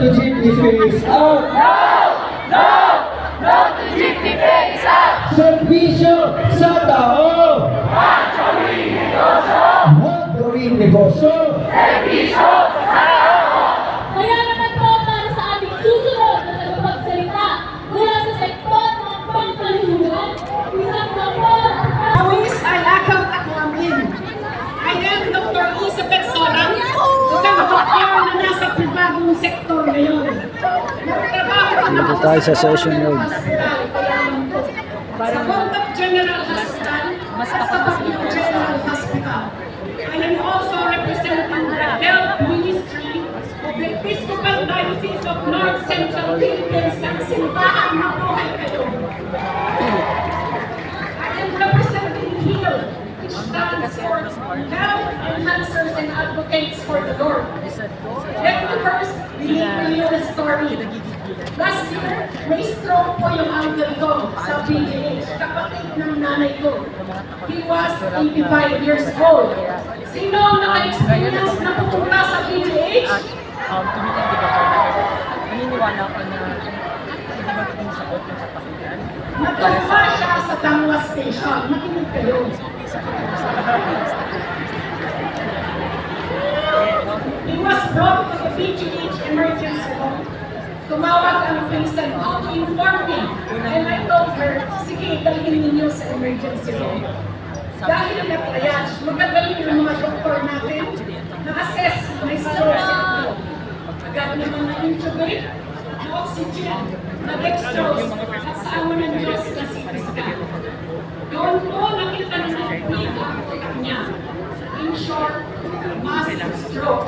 phase out! Serbisyo sa tao! Huwag gawing negosyo! Kaya naman po para sa ating susunod na tagapagsalita mula sa sektor ng pangkalihunan, isang kapor at Awis ay akaw aklamin. I am Dr. Elizabeth Sorang, isang doktor na nasa pribadong sektor Dito tayo sa session yun. Sa Contact General Hospital, sa Baguio General Hospital. I am also representing the Health Ministry of the Episcopal Diocese of North Central Philippines ng simbahan na buhay kayo. I am representing HEAL, which stands for Health Enhancers and Advocates for the Lord. Let me first relate to you a story. Last year, may stroke po yung uncle ko sa PGH, kapatid ng nanay ko. He was 85 years old. Sino ang naka-experience na pupunta sa PGH? um, tumitindi ba ko? Naniniwala ko na hindi magiging sagot yung kapakinggan. Nagkasama siya sa Tangwa Station. Makinig kayo. He was brought to the PGH emergency. Tumawag ang patient ko to inform me. And I told her, sige, dalhin ninyo sa emergency room. Dahil na-triage, magagaling yung mga doktor natin na-assess may stroke. Agad naman na-intubate, na-oxygen, na-dextrose, at sa awa ng Diyos na CT scan. Doon po nakita na ng ang utak niya. In short, massive stroke.